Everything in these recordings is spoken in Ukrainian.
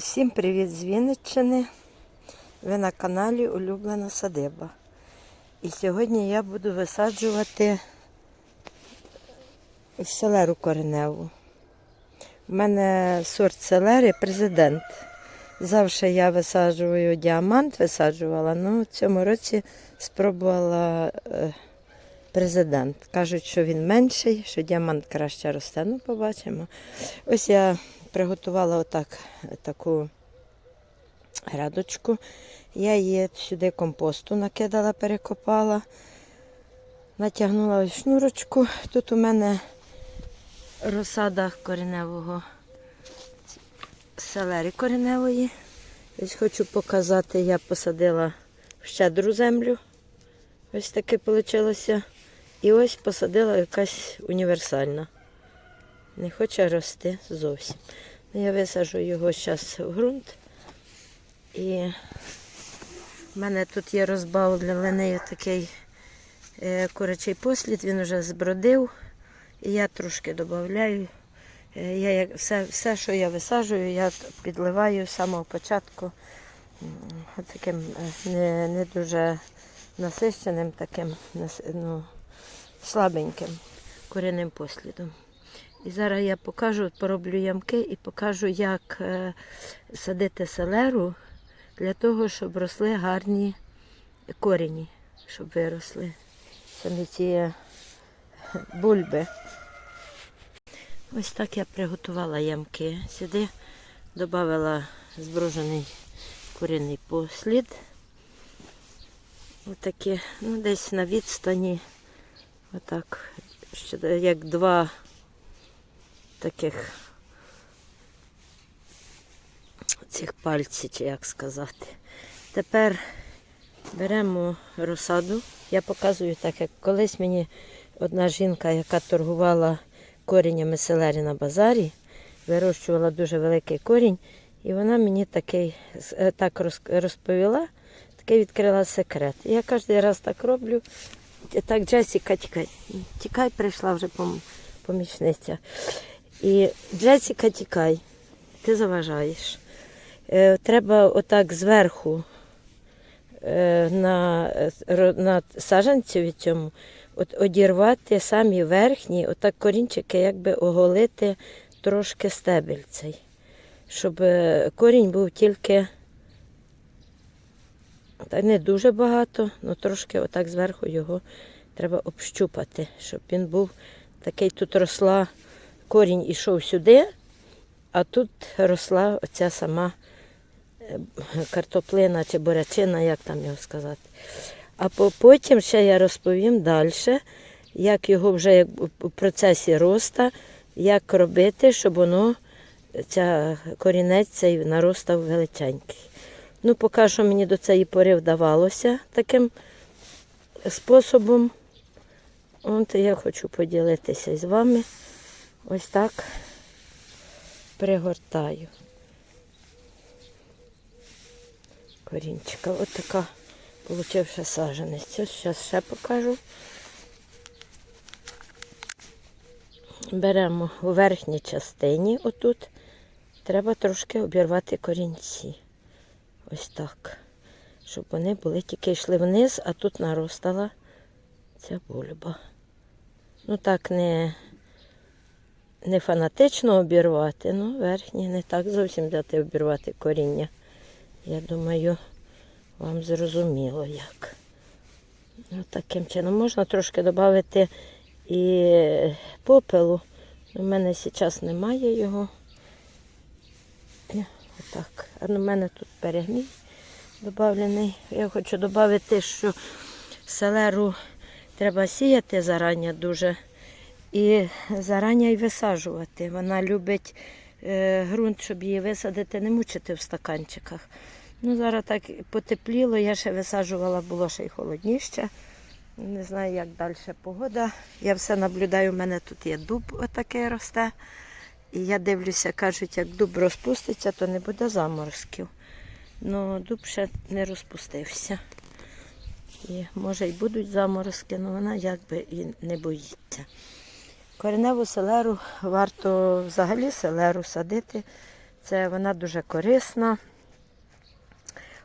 Всім привіт з Вінниччини. Ви на каналі Улюблена Садиба. І сьогодні я буду висаджувати селеру кореневу. У мене сорт селери президент. Завжди я висаджую діамант, висаджувала, але в цьому році спробувала е, президент. Кажуть, що він менший, що діамант краще росте. Ну, побачимо. Ось я приготувала отак таку грядочку. Я її сюди компосту накидала, перекопала, натягнула шнурочку. Тут у мене розсада кореневого селери кореневої. Ось хочу показати, я посадила в щедру землю. Ось таке вийшло. І ось посадила якась універсальна. Не хоче рости зовсім. Ну, Я висаджу його зараз в ґрунт. І в мене тут є розбавлений такий е, курячий послід, він вже збродив. І я трошки додаю. Е, я, все, все, що я висаджую, я підливаю з самого початку таким е, не, не дуже насищеним, таким ну, слабеньким корінним послідом. І зараз я покажу, пороблю ямки і покажу, як е, садити селеру для того, щоб росли гарні корені, щоб виросли самі ці е, бульби. Ось так я приготувала ямки. Сюди додала зброжений корінний послід. Отакі, ну десь на відстані, отак, як два таких цих пальців, чи як сказати. Тепер беремо розсаду. Я показую так, як колись мені одна жінка, яка торгувала коріннями селері на базарі, вирощувала дуже великий корінь, і вона мені такий е, так розповіла, такий відкрила секрет. Я кожен раз так роблю. Так, Джесіка, тікай. Тікай, прийшла вже помічниця. І Джесіка, тікай, ти заважаєш. Е, треба отак зверху е, на, е, на саджанцю від цьому от, одірвати самі верхні, отак корінчики якби оголити трошки стебель цей. Щоб е, корінь був тільки та не дуже багато, але трошки отак зверху його треба общупати, щоб він був такий, тут росла, корінь ішов сюди, а тут росла оця сама е, картоплина чи бурячина, як там його сказати. А потім ще я розповім далі, як його вже у процесі роста, як робити, щоб воно, ця корінець цей наростав величенький. Ну, поки що мені до цієї пори вдавалося таким способом. От я хочу поділитися з вами. Ось так пригортаю корінчика. Ось така получивши саженець. Зараз ще покажу. Беремо у верхній частині, отут, треба трошки обірвати корінці. Ось так. Щоб вони були тільки йшли вниз, а тут наростала ця бульба. Ну так не, не фанатично обірвати, ну верхні не так зовсім дати обірвати коріння. Я думаю, вам зрозуміло як. Ну, таким чином можна трошки додати і попелу. У мене зараз немає його. Отак. А у мене тут перегній додавлений. Я хочу додати, що селеру треба сіяти зарані дуже і зарані й висаджувати. Вона любить е, ґрунт, щоб її висадити, не мучити в стаканчиках. Ну, зараз так потепліло, я ще висаджувала, було ще й холодніше. Не знаю, як далі погода. Я все наблюдаю, у мене тут є дуб отакий росте. І я дивлюся, кажуть, як дуб розпуститься, то не буде заморозків. Ну, дуб ще не розпустився. І може й будуть заморозки, але вона якби і не боїться. Кореневу селеру варто взагалі селеру садити. Це вона дуже корисна.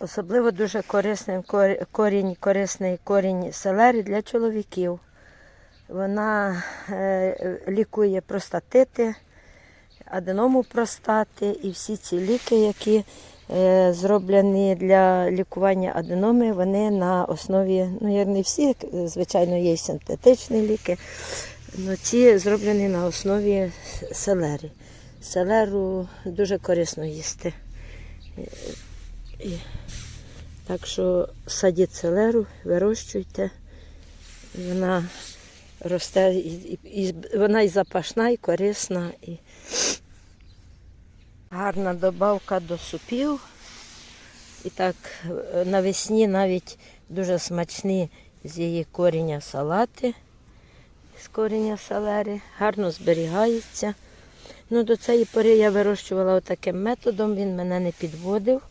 Особливо дуже корисний корінь, корисний корінь селери для чоловіків. Вона е, лікує простатити, аденому простати і всі ці ліки, які е, зроблені для лікування аденоми, вони на основі, ну як не всі, звичайно, є синтетичні ліки, але ці зроблені на основі селери. Селеру дуже корисно їсти. Так що садіть селеру, вирощуйте. Вона росте, і, і вона і запашна, і корисна. І... Гарна добавка до супів. І так е, навесні навіть дуже смачні з її коріння салати, з коріння селери, гарно зберігається. Ну, до цієї пори я вирощувала таким методом, він мене не підводив.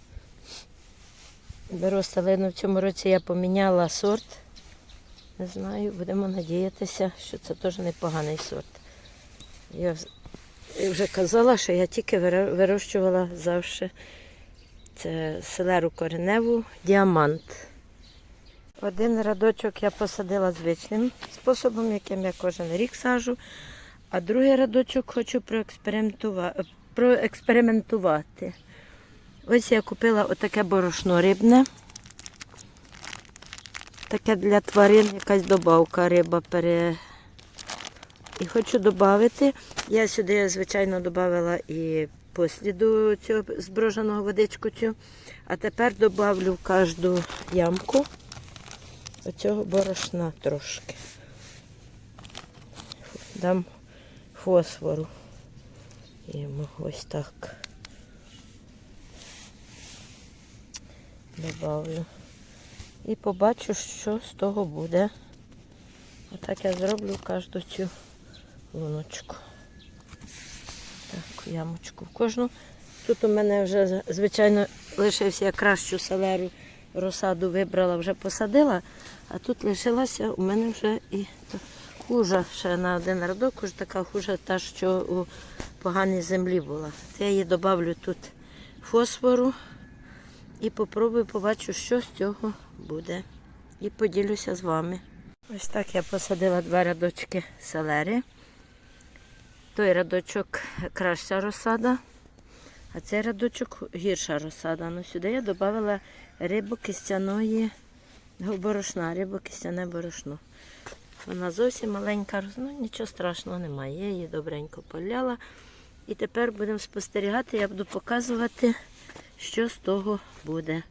Беру селину в цьому році я поміняла сорт. Не знаю, будемо надіятися, що це теж непоганий сорт. Я вже казала, що я тільки вирощувала завжди це селеру кореневу діамант. Один радочок я посадила звичним способом, яким я кожен рік сажу, а другий радочок хочу проекспериментува- проекспериментувати. Ось я купила отаке борошно рибне. Таке для тварин якась добавка риба пере. І хочу додати. Я сюди, звичайно, додавала і посліду цього зброженого водичку цю. А тепер додавлю в кожну ямку оцього борошна трошки. Дам фосфору. Йому ось так. Добавлю. І побачу, що з того буде. Отак я зроблю кожну цю луночку. Так, ямочку в кожну. Тут у мене вже, звичайно, лишився я кращу селеру, розсаду вибрала, вже посадила, а тут лишилася у мене вже і та хужа ще на один радок, уже така хужа, та, що у поганій землі була. То я її додавлю тут фосфору і попробую побачу, що з цього буде. І поділюся з вами. Ось так я посадила два рядочки селери. Той рядочок краща розсада, а цей рядочок гірша розсада. Ну, сюди я додала рибу кістяної борошна, рибу кістяне борошно. Вона зовсім маленька, ну нічого страшного немає. Я її добренько поляла. І тепер будемо спостерігати, я буду показувати, що з того буде.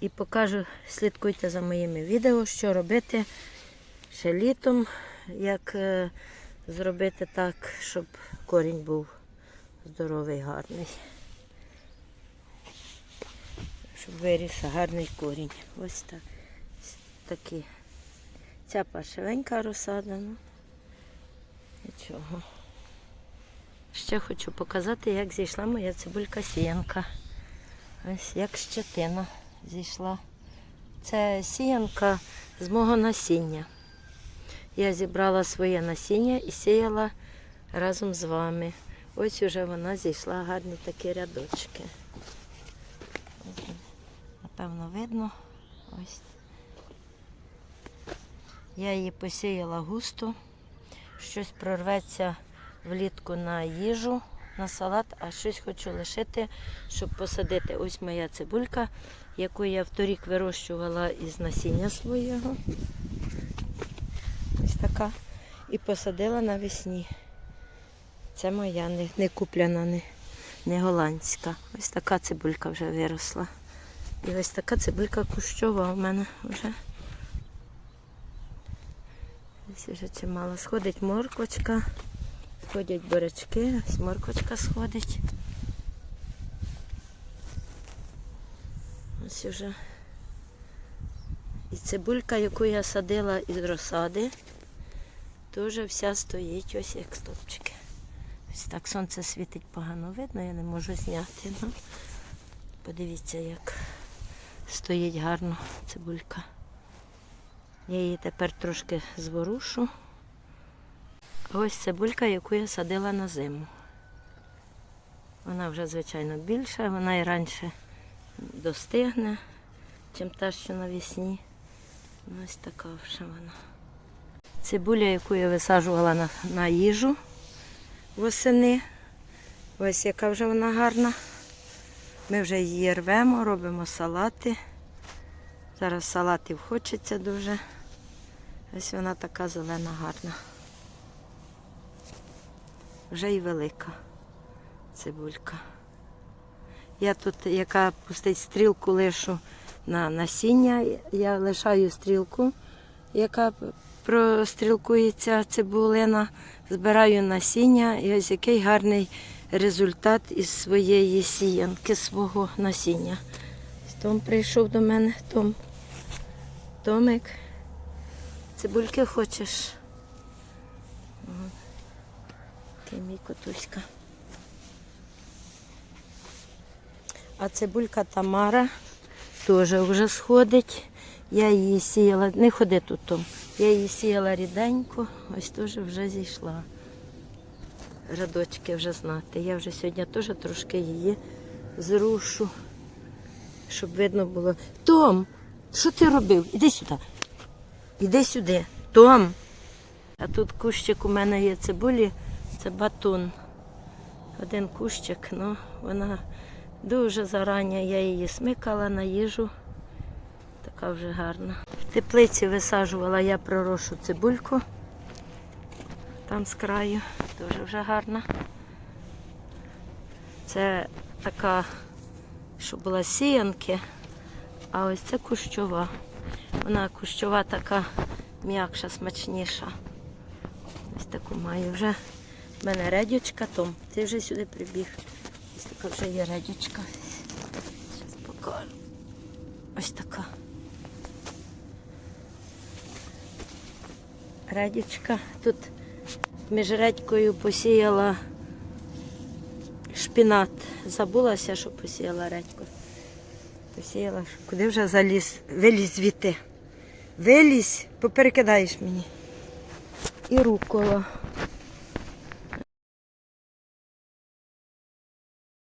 І покажу, слідкуйте за моїми відео, що робити ще літом, як е, зробити так, щоб корінь був здоровий, гарний. Щоб виріс гарний корінь. Ось так. Такі. Ця паршивенька розсада. Ну, нічого. Ще хочу показати, як зійшла моя цибулька сіянка. Ось як щетина зійшла. Це сіянка з мого насіння. Я зібрала своє насіння і сіяла разом з вами. Ось уже вона зійшла гарні такі рядочки. Напевно, видно. Ось. Я її посіяла густо. Щось прорветься влітку на їжу, на салат, а щось хочу лишити, щоб посадити. Ось моя цибулька, яку я вторік вирощувала із насіння свого. Ось така. І посадила навесні. Це моя, не, не куплена, не, не голландська. Ось така цибулька вже виросла. І ось така цибулька кущова у мене вже. Ось вже чимало. Сходить морквочка, сходять бурячки, ось морквочка сходить. Ось вже. І цибулька, яку я садила із розсади, теж вся стоїть ось як стовпчики. Ось так сонце світить погано видно, я не можу зняти. Ну, подивіться, як стоїть гарно цибулька. Я її тепер трошки зворушу. Ось цибулька, яку я садила на зиму. Вона вже, звичайно, більша, вона і раніше достигне, чим та, що навесні. Ну, Ось така вже вона. Цибуля, яку я висаджувала на, на їжу восени. Ось яка вже вона гарна. Ми вже її рвемо, робимо салати. Зараз салатів хочеться дуже. Ось вона така зелена гарна. Вже і велика цибулька. Я тут, яка пустить стрілку, лишу на насіння. Я лишаю стрілку, яка прострілкується цибулина, збираю насіння і ось який гарний результат із своєї сіянки, свого насіння. Том прийшов до мене, Том. Томик, цибульки хочеш? Такий мій котуська. А цибулька Тамара теж вже сходить. Я її сіяла, не ходи тут Том. Я її сіяла ріденько, ось теж вже зійшла. Радочки вже знати. Я вже сьогодні теж трошки її зрушу, щоб видно було. Том, що ти робив? Іди сюди. Іди сюди. Том. А тут кущик у мене є цибулі, це батон. Один кущик, ну вона дуже зарані, я її смикала на їжу. Така вже гарна. В теплиці висаджувала я пророшу цибульку. Там з краю, дуже вже гарна. Це така, що була сіянки, а ось це кущова. Вона кущова така м'якша, смачніша. Ось таку маю вже. В мене редючка, Том, ти вже сюди прибіг. Ось така вже є редючка. Зараз покажу. Ось така. Редючка. Тут між редькою посіяла шпінат. Забулася, що посіяла редьку. Посіяла, куди вже заліз, виліз звідти. Вилізь, поперекидаєш мені. І рукола.